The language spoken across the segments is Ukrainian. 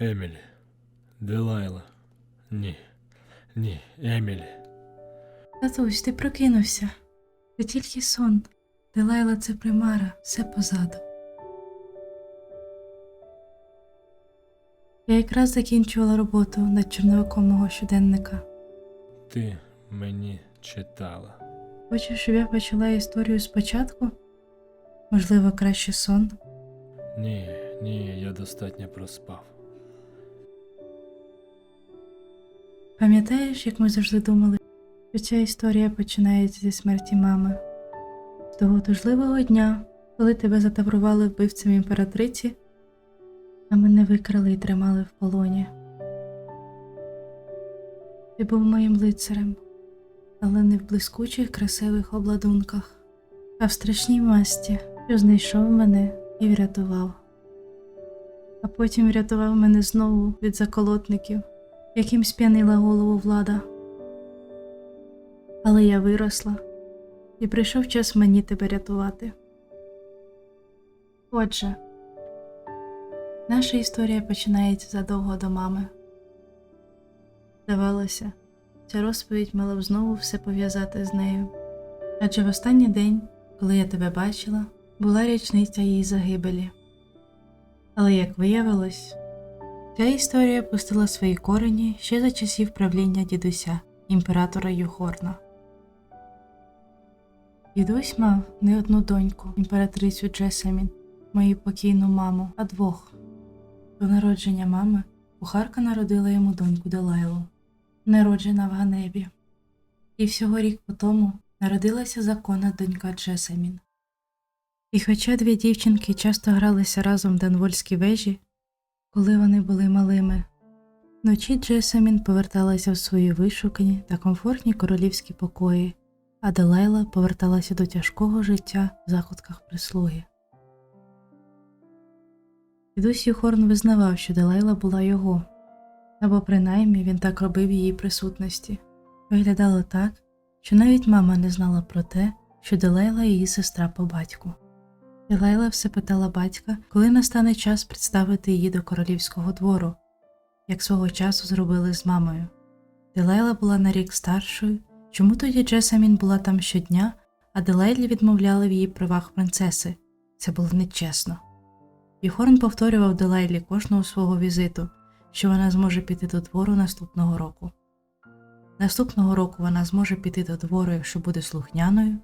Емілі. Делайла. Ні. Ні, Емілі. Татусь, ти прокинувся. Це тільки сон. Делайла це примара, все позаду. Я якраз закінчувала роботу над чорновиком мого щоденника. Ти мені читала. Хочеш, щоб я почала історію спочатку? Можливо, краще сон? Ні, ні, я достатньо проспав. Пам'ятаєш, як ми завжди думали, що ця історія починається зі смерті мами? З того тужливого дня, коли тебе затаврували вбивцем імператриці, а мене викрали і тримали в полоні. Ти був моїм лицарем, але не в блискучих красивих обладунках, а в страшній масті, що знайшов мене і врятував. А потім врятував мене знову від заколотників яким сп'янила голову влада. Але я виросла, і прийшов час мені тебе рятувати. Отже, наша історія починається задовго до мами. Здавалося, ця розповідь мала б знову все пов'язати з нею. Адже в останній день, коли я тебе бачила, була річниця її загибелі. Але як виявилось, Ця історія пустила свої корені ще за часів правління дідуся, імператора Юхорна. Дідусь мав не одну доньку, імператрицю Джесамін, мою покійну маму, а двох. До народження мами кухарка народила йому доньку Делайлу, народжена в Ганебі. І всього рік по тому народилася законна донька Джесамін. І хоча дві дівчинки часто гралися разом в Данвольській вежі, коли вони були малими. Вночі Джесамін поверталася в свої вишукані та комфортні королівські покої, а Делайла поверталася до тяжкого життя в закутках прислуги. Дідусь Юхорн визнавав, що Делайла була його, або принаймні він так робив її присутності. Виглядало так, що навіть мама не знала про те, що Делайла її сестра по батьку. Делайла все питала батька, коли настане час представити її до королівського двору, як свого часу зробили з мамою. Делайла була на рік старшою, чому тоді Джесамін була там щодня, а Делайлі відмовляли в її правах принцеси. Це було нечесно. Юхорн повторював Делайлі кожного свого візиту, що вона зможе піти до двору наступного року. Наступного року вона зможе піти до двору, якщо буде слухняною.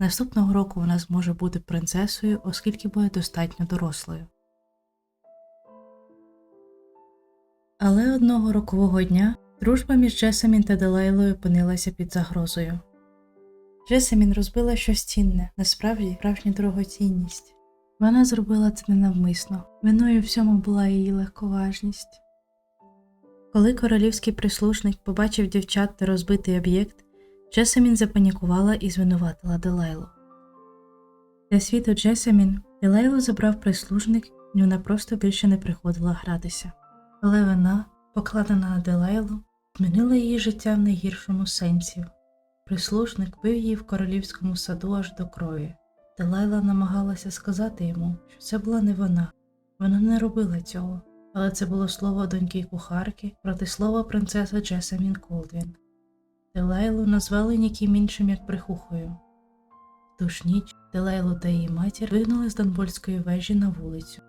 Наступного року вона зможе бути принцесою, оскільки буде достатньо дорослою. Але одного рокового дня дружба між Джесамін та Делайлою опинилася під загрозою. Джесамін розбила щось цінне, насправді справжня дорогоцінність. Вона зробила це ненавмисно, виною всьому була її легковажність. Коли королівський прислужник побачив дівчат та розбитий об'єкт, Джесамін запанікувала і звинуватила Делайлу. Для світу Джесамін Делайлу забрав прислужник, і вона просто більше не приходила гратися. Але вона, покладена на Делайлу, змінила її життя в найгіршому сенсі. Прислужник бив її в королівському саду аж до крові. Делайла намагалася сказати йому, що це була не вона. Вона не робила цього, але це було слово доньки кухарки проти слова принцеси Джесамін Колдвін. Делайлу назвали ніким іншим як брехухою. В ту ж ніч Делайлу та її матір вигнали з Донбольської вежі на вулицю.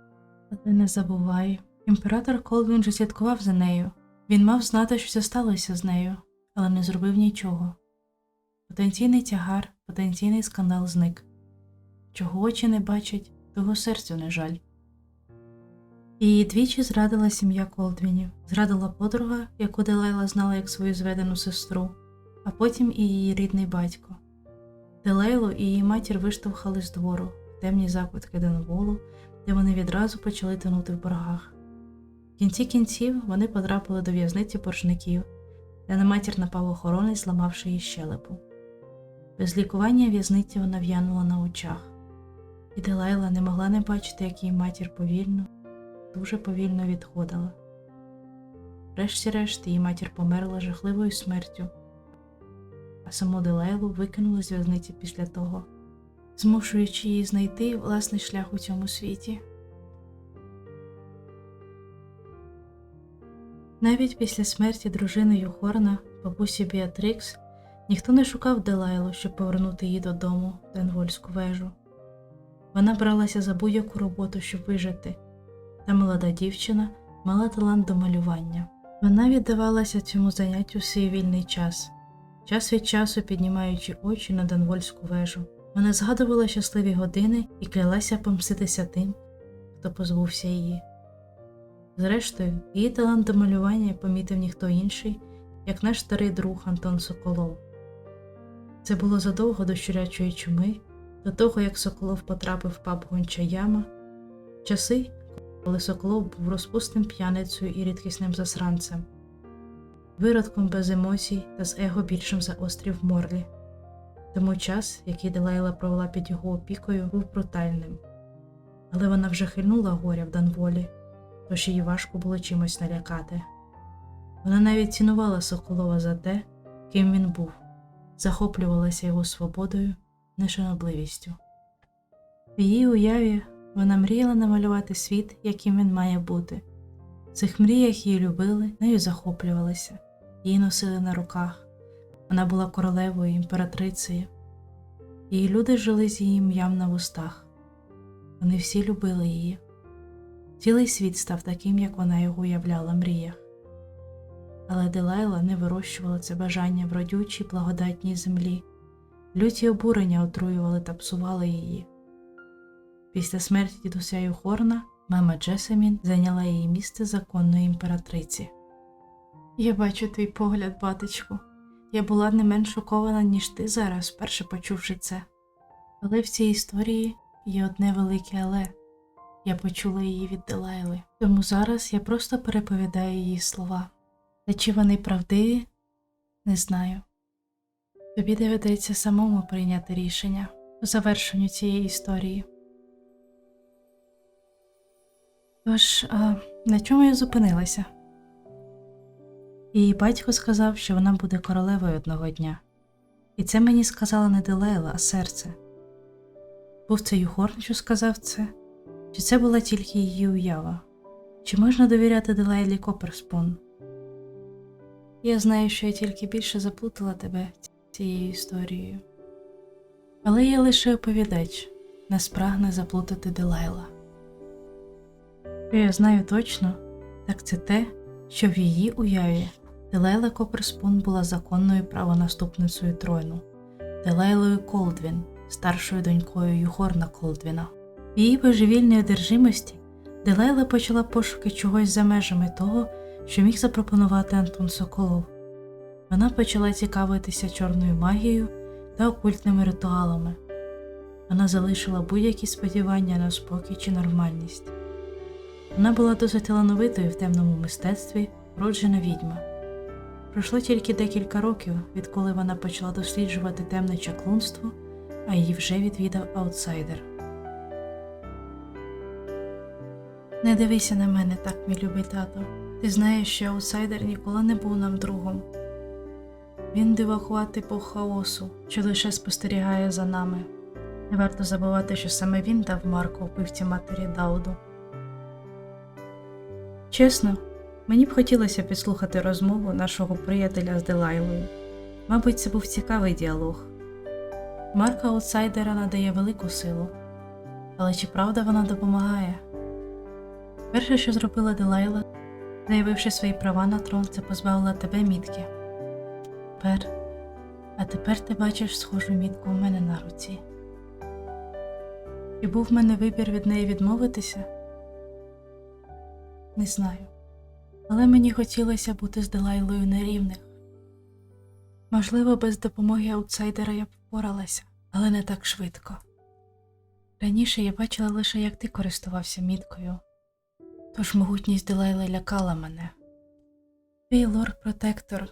Але не забувай, імператор Колвін же слідкував за нею. Він мав знати, що це сталося з нею, але не зробив нічого. Потенційний тягар, потенційний скандал зник. Чого очі не бачать, того серцю не жаль. Її двічі зрадила сім'я Колдвінів, зрадила подруга, яку Делайла знала як свою зведену сестру, а потім і її рідний батько. Делейлу і її матір виштовхали з двору в темні закутки Денволу, де вони відразу почали тонути в боргах. В кінці кінців вони потрапили до в'язниці боржників, де на матір напав охоронець, зламавши її щелепу. Без лікування в'язниці вона в'янула на очах, і Делайла не могла не бачити, як її матір повільно, дуже повільно відходила. Врешті-решт її матір померла жахливою смертю саму Делайлу викинули з в'язниці після того, змушуючи її знайти власний шлях у цьому світі. Навіть після смерті дружини Юхорна, бабусі Біатрікс, ніхто не шукав Делайлу, щоб повернути її додому в Денвольську вежу. Вона бралася за будь-яку роботу, щоб вижити, та молода дівчина мала талант до малювання. Вона віддавалася цьому заняттю свій вільний час, час від часу піднімаючи очі на Денвольську вежу. Вона згадувала щасливі години і клялася помститися тим, хто позбувся її. Зрештою, її талант до малювання помітив ніхто інший, як наш старий друг Антон Соколов. Це було задовго до щурячої чуми, до того як Соколов потрапив в паб Гончаяма, часи, коли Соколов був розпусним п'яницею і рідкісним засранцем, виродком без емоцій та з его більшим за острів Морлі. Тому час, який Делайла провела під його опікою, був брутальним. Але вона вже хильнула горя в Данволі, тож її важко було чимось налякати. Вона навіть цінувала Соколова за те, ким він був, захоплювалася його свободою, нешанобливістю. В її уяві вона мріяла намалювати світ, яким він має бути. В цих мріях її любили, нею захоплювалися, її носили на руках. Вона була королевою, імператрицею. Її люди жили з її ім'ям на вустах. Вони всі любили її. Цілий світ став таким, як вона його уявляла в мріях. Але Делайла не вирощувала це бажання в родючій благодатній землі. Люті обурення отруювали та псували її. Після смерті дідуся Юхорна мама Джесамін зайняла її місце законної імператриці. Я бачу твій погляд, батечку. Я була не менш шокована, ніж ти зараз, вперше почувши це. Але в цій історії є одне велике але. Я почула її від Делайли, тому зараз я просто переповідаю її слова. Та чи вони правдиві? Не знаю. Тобі доведеться самому прийняти рішення по завершенню цієї історії. Тож, а на чому я зупинилася? Її батько сказав, що вона буде королевою одного дня. І це мені сказала не Делайла, а серце. Був це Юхорн, що сказав це, чи це була тільки її уява? Чи можна довіряти Делайлі Коперспун? Я знаю, що я тільки більше заплутала тебе цією історією. Але я лише оповідач, не спрагне заплутати Делайла. Що я знаю точно, так це те, що в її уяві Делайла Коперспун була законною правонаступницею трону, Делайлою Колдвін, старшою донькою Юхорна Колдвіна. В її божевільній одержимості Делайла почала пошуки чогось за межами того, що міг запропонувати Антон Соколов. Вона почала цікавитися чорною магією та окультними ритуалами. Вона залишила будь-які сподівання на спокій чи нормальність. Вона була досить талановитою в темному мистецтві, вроджена відьма. Пройшло тільки декілька років, відколи вона почала досліджувати темне чаклунство, а її вже відвідав аутсайдер. Не дивися на мене так, мій любий тато. Ти знаєш, що аутсайдер ніколи не був нам другом. Він дивахувати по хаосу, що лише спостерігає за нами. Не варто забувати, що саме він дав Марку вбивці матері Дауду. Чесно, мені б хотілося підслухати розмову нашого приятеля з Делайлою. Мабуть, це був цікавий діалог. Марка аутсайдера надає велику силу, але чи правда вона допомагає? Перше, що зробила Делайла, заявивши свої права на трон, це позбавила тебе мітки. Тепер, а тепер ти бачиш схожу мітку у мене на руці. Чи був в мене вибір від неї відмовитися? Не знаю. Але мені хотілося бути з Делайлою на рівних. Можливо, без допомоги аутсайдера я б впоралася, але не так швидко. Раніше я бачила лише, як ти користувався міткою, тож могутність Делайли лякала мене. Твій лорд-протектор,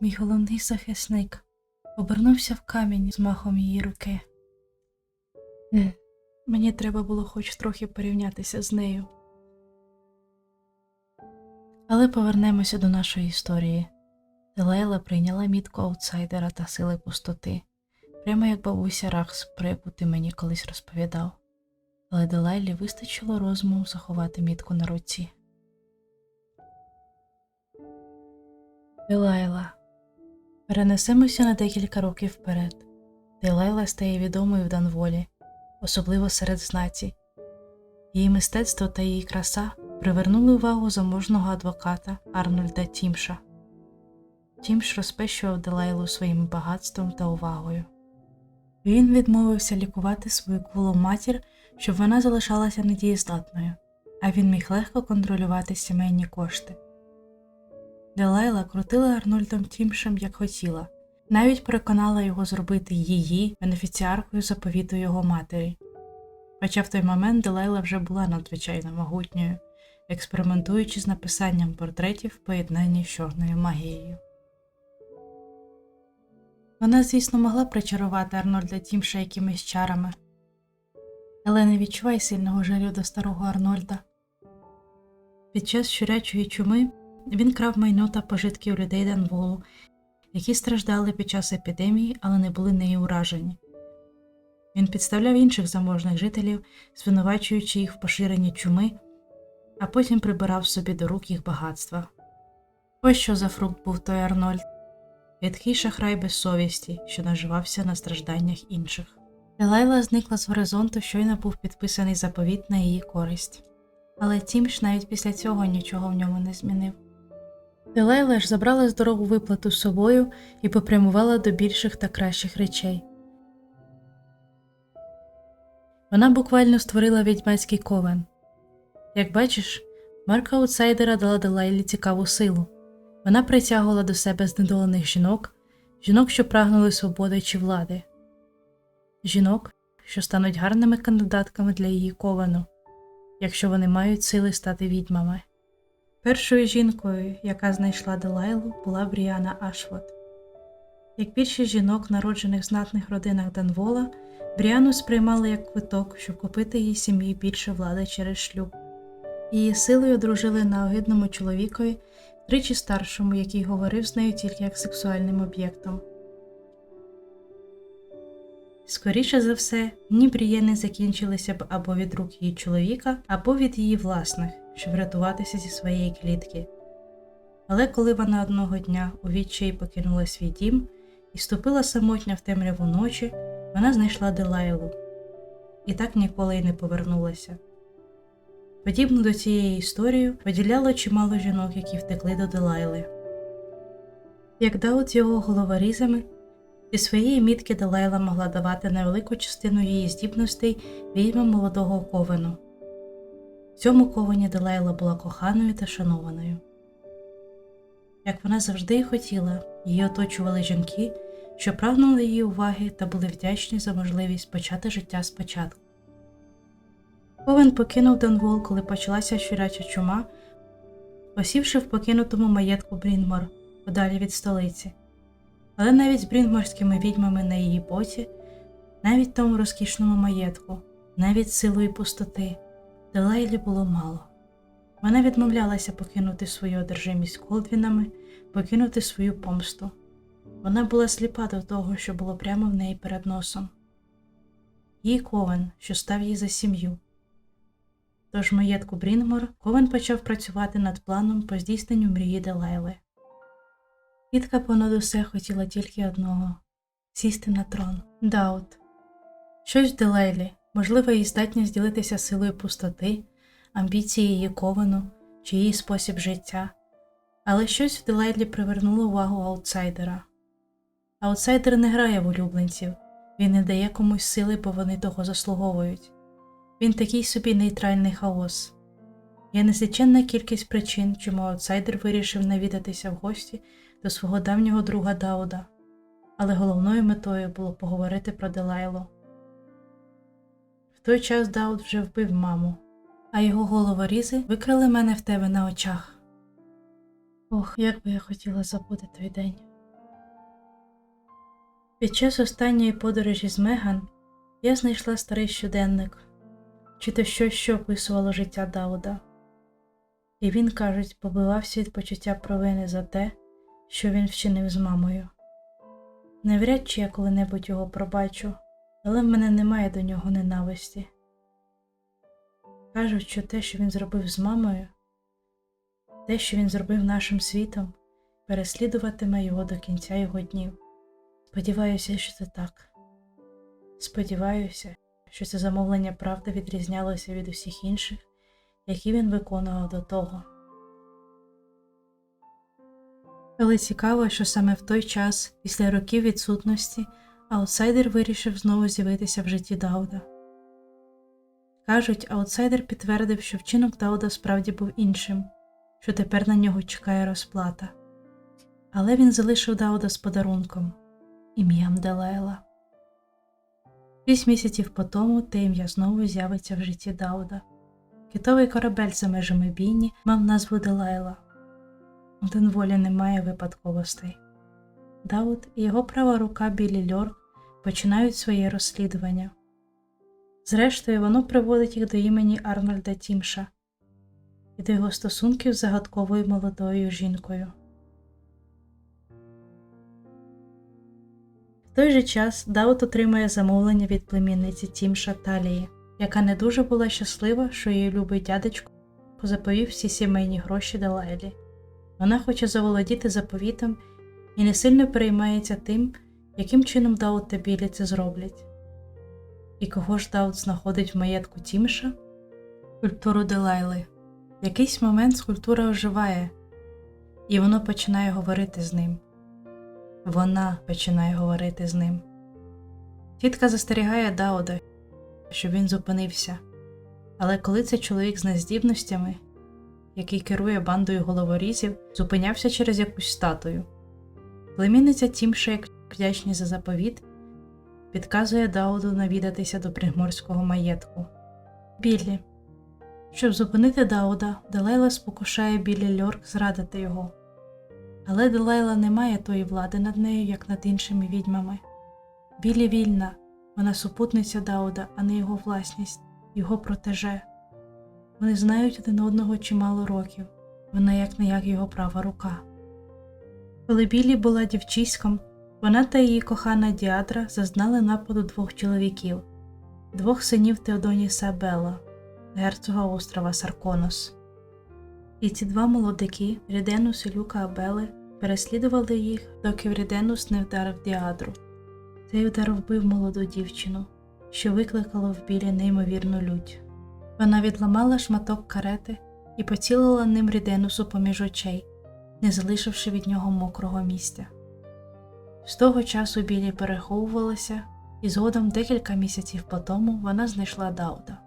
мій головний захисник, обернувся в камінь з махом її руки. Мені треба було хоч трохи порівнятися з нею. Але повернемося до нашої історії. Делайла прийняла мітку аутсайдера та сили пустоти, прямо як бабуся Рахс, про ти мені колись розповідав. Але Делайлі вистачило розуму заховати мітку на руці. Делайла. Перенесемося на декілька років вперед. Делайла стає відомою в Данволі, особливо серед знаті. Її мистецтво та її краса привернули увагу заможного адвоката Арнольда Тімша. Тімш розпещував Делайлу своїм багатством та увагою. Він відмовився лікувати свою кволу матір, щоб вона залишалася недієздатною, а він міг легко контролювати сімейні кошти. Делайла крутила Арнольдом Тімшем як хотіла, навіть переконала його зробити її бенефіціаркою заповіту його матері. Хоча в той момент Делайла вже була надзвичайно могутньою, експериментуючи з написанням портретів в поєднанні з чорною магією. Вона, звісно, могла причарувати Арнольда Тімша якимись чарами, але не відчувай сильного жалю до старого Арнольда. Під час щурячої чуми він крав майно та пожитки у людей Данволу, які страждали під час епідемії, але не були нею уражені. Він підставляв інших заможних жителів, звинувачуючи їх в поширенні чуми, а потім прибирав собі до рук їх багатства. Ось що за фрукт був той Арнольд рідкий шахрай без совісті, що наживався на стражданнях інших. Делайла зникла з горизонту, щойно був підписаний заповіт на її користь. Але Тімш навіть після цього нічого в ньому не змінив. Делайла ж забрала здорову виплату з собою і попрямувала до більших та кращих речей. Вона буквально створила відьмацький ковен. Як бачиш, марка аутсайдера дала Делайлі цікаву силу. Вона притягувала до себе знедолених жінок, жінок, що прагнули свободи чи влади, жінок, що стануть гарними кандидатками для її ковану, якщо вони мають сили стати відьмами. Першою жінкою, яка знайшла Делайлу, була Бріана Ашвот. Як більшість жінок, народжених в знатних родинах Данвола, Бріану сприймали як квиток, щоб купити її сім'ї більше влади через шлюб. Її силою одружили на огидному чоловікові, тричі старшому, який говорив з нею тільки як сексуальним об'єктом. Скоріше за все, дні Брієни закінчилися б або від рук її чоловіка, або від її власних, щоб врятуватися зі своєї клітки. Але коли вона одного дня у відчаї покинула свій дім і ступила самотня в темряву ночі, вона знайшла Делайлу і так ніколи й не повернулася. Подібно до цієї історії виділяло чимало жінок, які втекли до Делайли. Як Даут його головорізами, зі своєї мітки Делайла могла давати невелику частину її здібностей відьмам молодого ковену. В цьому ковані Делайла була коханою та шанованою. Як вона завжди й хотіла, її оточували жінки, що прагнули її уваги та були вдячні за можливість почати життя спочатку. Ковен покинув Данвол, коли почалася щуряча чума, осівши в покинутому маєтку Брінмор, подалі від столиці. Але навіть з брінморськими відьмами на її боці, навіть тому розкішному маєтку, навіть силою пустоти, Делайлі було мало. Вона відмовлялася покинути свою одержимість колдвінами, покинути свою помсту. Вона була сліпа до того, що було прямо в неї перед носом. Їй ковен, що став їй за сім'ю. Тож маєтку Брінгмор Ковен почав працювати над планом по здійсненню мрії Делайли. Кітка понад усе хотіла тільки одного сісти на трон. Даут. Щось в Делайлі, можливо, її здатність ділитися силою пустоти, амбіції її ковану чи її спосіб життя, але щось в Делайлі привернуло увагу аутсайдера. Аутсайдер не грає в улюбленців, він не дає комусь сили, бо вони того заслуговують. Він такий собі нейтральний хаос. Є незліченна кількість причин, чому аутсайдер вирішив навідатися в гості до свого давнього друга Дауда, але головною метою було поговорити про Делайло. В той час Дауд вже вбив маму, а його головорізи викрили мене в тебе на очах. Ох, як би я хотіла забути той день. Під час останньої подорожі з Меган я знайшла старий щоденник чи то щось, що описувало життя Дауда. І він, кажуть, побивався від почуття провини за те, що він вчинив з мамою. Навряд чи я коли-небудь його пробачу, але в мене немає до нього ненависті. Кажуть, що те, що він зробив з мамою, те, що він зробив нашим світом, переслідуватиме його до кінця його днів. Сподіваюся, що це так. Сподіваюся, що це замовлення правди відрізнялося від усіх інших, які він виконував до того. Але цікаво, що саме в той час, після років відсутності, аутсайдер вирішив знову з'явитися в житті Дауда. Кажуть, аутсайдер підтвердив, що вчинок Дауда справді був іншим, що тепер на нього чекає розплата. Але він залишив Дауда з подарунком ім'ям Делайла. Шість місяців по тому те ім'я знову з'явиться в житті Дауда. Китовий корабель за межами бійні мав назву Делайла. У Денволі немає випадковостей. Дауд і його права рука Білі Льорк починають своє розслідування. Зрештою, воно приводить їх до імені Арнольда Тімша і до його стосунків з загадковою молодою жінкою. Той же час Дауд отримує замовлення від племінниці Тімша Талії, яка не дуже була щаслива, що її любий дядечко заповів всі сімейні гроші Делайлі. Вона хоче заволодіти заповітом і не сильно переймається тим, яким чином Дауд та Білі це зроблять. І кого ж Дауд знаходить в маєтку Тімша? Скульптуру Делайли. В якийсь момент скульптура оживає, і воно починає говорити з ним. Вона починає говорити з ним. Тітка застерігає Дауда, щоб він зупинився. Але коли це чоловік з нездібностями, який керує бандою головорізів, зупинявся через якусь статую. Племінниця Тімша, як вдячність за заповіт, підказує Дауду навідатися до приморського маєтку. Біллі. Щоб зупинити Дауда, Делайла спокушає Біллі Льорк зрадити його. Але Делайла не має тої влади над нею, як над іншими відьмами. Біллі вільна, вона супутниця Дауда, а не його власність, його протеже. Вони знають один одного чимало років, вона як не як його права рука. Коли Біллі була дівчиськом, вона та її кохана Діадра зазнали нападу двох чоловіків, двох синів Теодоніса Белла, герцога острова Сарконос. І ці два молодики, Ріденус і Люка Абели, переслідували їх, доки Ріденус не вдарив Діадру. Цей удар вбив молоду дівчину, що викликало в білі неймовірну лють. Вона відламала шматок карети і поцілила ним Ріденусу поміж очей, не залишивши від нього мокрого місця. З того часу білі переховувалася, і згодом декілька місяців по тому вона знайшла Дауда.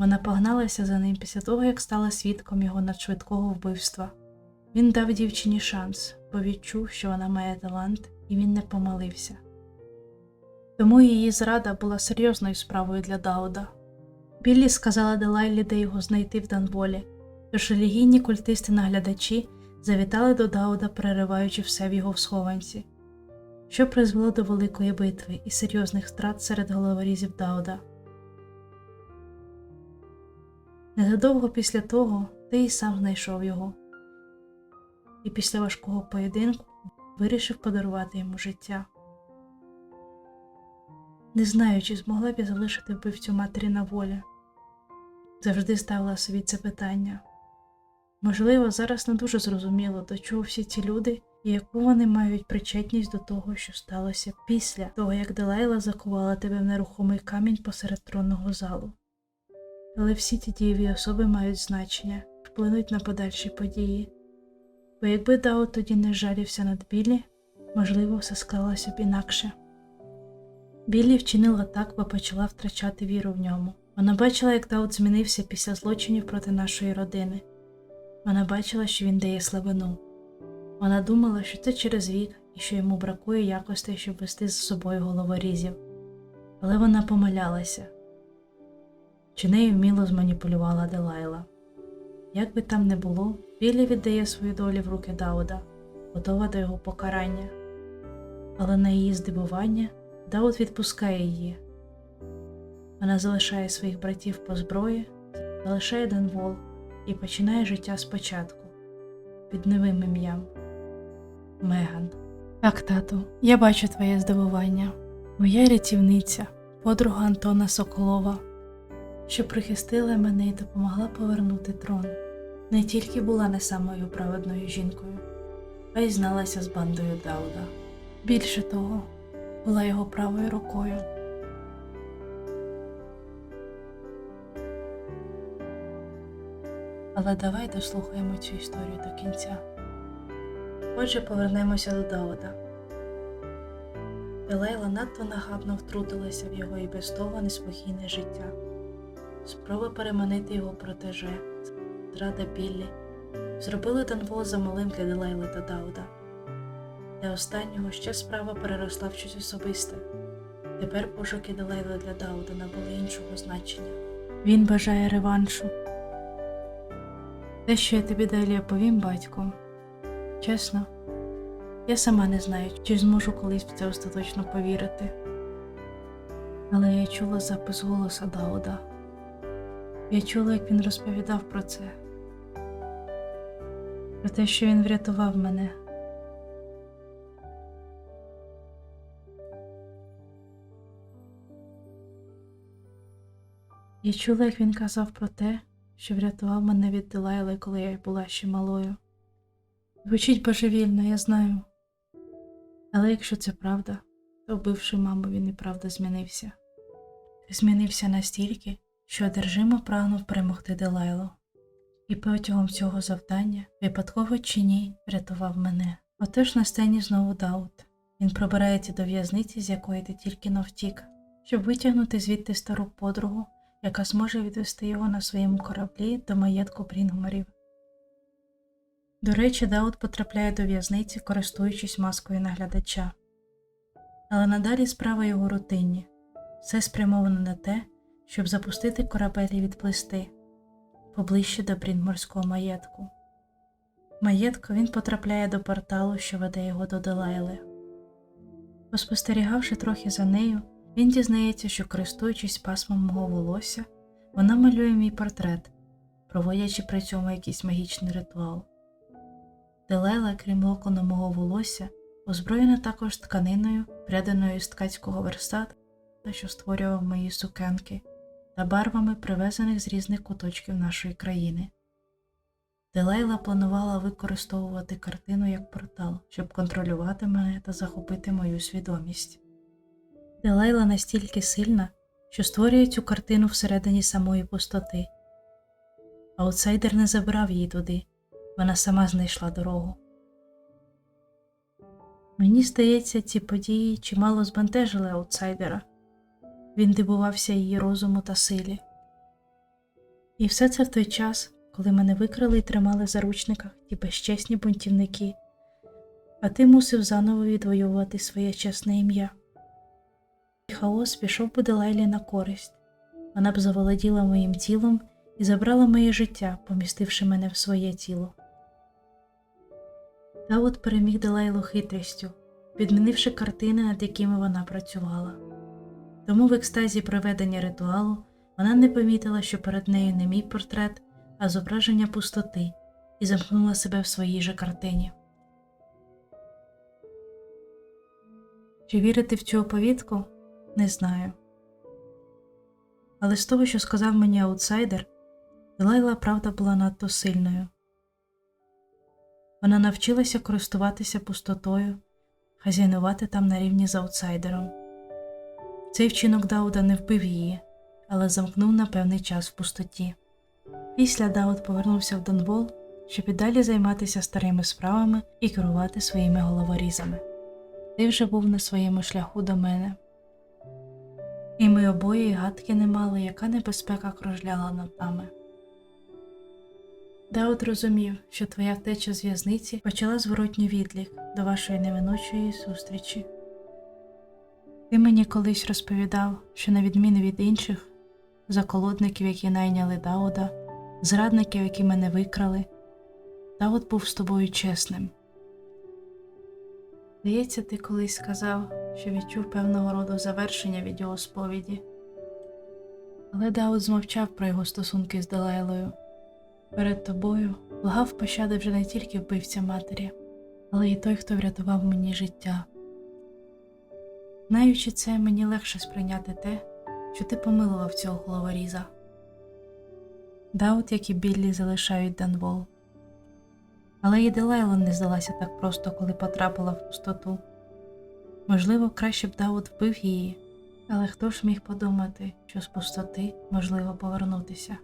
Вона погналася за ним після того, як стала свідком його надшвидкого вбивства. Він дав дівчині шанс, бо відчув, що вона має талант, і він не помилився. Тому її зрада була серйозною справою для Дауда. Біллі сказала Делайлі, де його знайти в Данволі, тож релігійні культисти-наглядачі завітали до Дауда, перериваючи все в його схованці, що призвело до великої битви і серйозних втрат серед головорізів Дауда. Незадовго після того ти і сам знайшов його, і після важкого поєдинку вирішив подарувати йому життя. Не знаю, чи змогла б я залишити вбивцю матері на волі. Завжди ставила собі це питання. Можливо, зараз не дуже зрозуміло, до чого всі ці люди і яку вони мають причетність до того, що сталося після того, як Делайла закувала тебе в нерухомий камінь посеред тронного залу. Але всі ті дієві особи мають значення, вплинуть на подальші події. Бо якби Дао тоді не жалівся над Біллі, можливо, все склалося б інакше. Біллі вчинила так, бо почала втрачати віру в ньому. Вона бачила, як Даут змінився після злочинів проти нашої родини. Вона бачила, що він дає слабину. Вона думала, що це через вік і що йому бракує якостей, щоб вести за собою головорізів. Але вона помилялася. Чи нею вміло зманіпулювала Делайла. Як би там не було, Біллі віддає свою долю в руки Дауда, готова до його покарання. Але на її здивування Дауд відпускає її. Вона залишає своїх братів по зброї, залишає Денвол і починає життя спочатку під новим ім'ям Меган. Так, тату, я бачу твоє здивування. Моя рятівниця, подруга Антона Соколова, що прихистила мене і допомогла повернути трон, не тільки була не самою праведною жінкою, а й зналася з бандою Дауда. Більше того, була його правою рукою. Але давай дослухаємо цю історію до кінця. Отже, повернемося до Дауда. Делайла надто нахабно втрутилася в його і без того неспокійне життя. Спроба переманити його протеже, зрада Біллі, зробили Данвол замалим для Делайли та Дауда. Для останнього ще справа переросла в щось особисте. Тепер пошуки Делайли для Дауда набули іншого значення. Він бажає реваншу. Те, що я тобі далі оповім, батько. Чесно, я сама не знаю, чи зможу колись в це остаточно повірити. Але я чула запис голоса Дауда. Я чула, як він розповідав про це, про те, що він врятував мене. Я чула, як він казав про те, що врятував мене від Дилайли, коли я була ще малою. Звучить божевільно, я знаю. Але якщо це правда, то вбивши маму, він і правда змінився. Змінився настільки, що одержимо прагнув перемогти Делайлу. І протягом цього завдання, випадково чи ні, врятував мене. Отож на сцені знову Даут. Він пробирається до в'язниці, з якої ти тільки но втік, щоб витягнути звідти стару подругу, яка зможе відвести його на своєму кораблі до маєтку Брінгмарів. До речі, Даут потрапляє до в'язниці, користуючись маскою наглядача. Але надалі справа його рутинні все спрямовано на те, щоб запустити корабель і відплисти поближче до Брінморського маєтку. Маєтку він потрапляє до порталу, що веде його до Делайли. Поспостерігавши трохи за нею, він дізнається, що, користуючись пасмом мого волосся, вона малює мій портрет, проводячи при цьому якийсь магічний ритуал. Делайла, крім локону мого волосся, озброєна також тканиною, пряданою з ткацького верстата, що створював мої сукенки, та барвами, привезених з різних куточків нашої країни. Делайла планувала використовувати картину як портал, щоб контролювати мене та захопити мою свідомість. Делайла настільки сильна, що створює цю картину всередині самої пустоти. Аутсайдер не забрав її туди, вона сама знайшла дорогу. Мені здається, ці події чимало збентежили аутсайдера. Він дивувався її розуму та силі. І все це в той час, коли мене викрили і тримали в заручниках ті безчесні бунтівники, а ти мусив заново відвоювати своє чесне ім'я. І хаос пішов би Делайлі на користь. Вона б заволоділа моїм тілом і забрала моє життя, помістивши мене в своє тіло. Давид переміг Делайлу хитрістю, підмінивши картини, над якими вона працювала. Тому в екстазі проведення ритуалу вона не помітила, що перед нею не мій портрет, а зображення пустоти, і замкнула себе в своїй же картині. Чи вірити в цю оповідку? Не знаю. Але з того, що сказав мені аутсайдер, Делайла правда була надто сильною. Вона навчилася користуватися пустотою, хазяйнувати там на рівні з аутсайдером. Цей вчинок Дауда не вбив її, але замкнув на певний час в пустоті. Після Дауд повернувся в Донвол, щоб і далі займатися старими справами і керувати своїми головорізами. Ти вже був на своєму шляху до мене. І ми обоє гадки не мали, яка небезпека кружляла над нами. Дауд розумів, що твоя втеча з в'язниці почала зворотній відлік до вашої неминучої зустрічі. Ти мені колись розповідав, що, на відміну від інших, заколодників, які найняли Дауда, зрадників, які мене викрали, Дауд був з тобою чесним. Здається, ти колись сказав, що відчув певного роду завершення від його сповіді. Але Дауд змовчав про його стосунки з Делайлою. Перед тобою благав пощади вже не тільки вбивця матері, але й той, хто врятував мені життя. Знаючи це, мені легше сприйняти те, що ти помилував цього головоріза. Даут, як і Біллі, залишають Данвол. Але і Делайла не здалася так просто, коли потрапила в пустоту. Можливо, краще б Дауд вбив її, але хто ж міг подумати, що з пустоти можливо повернутися?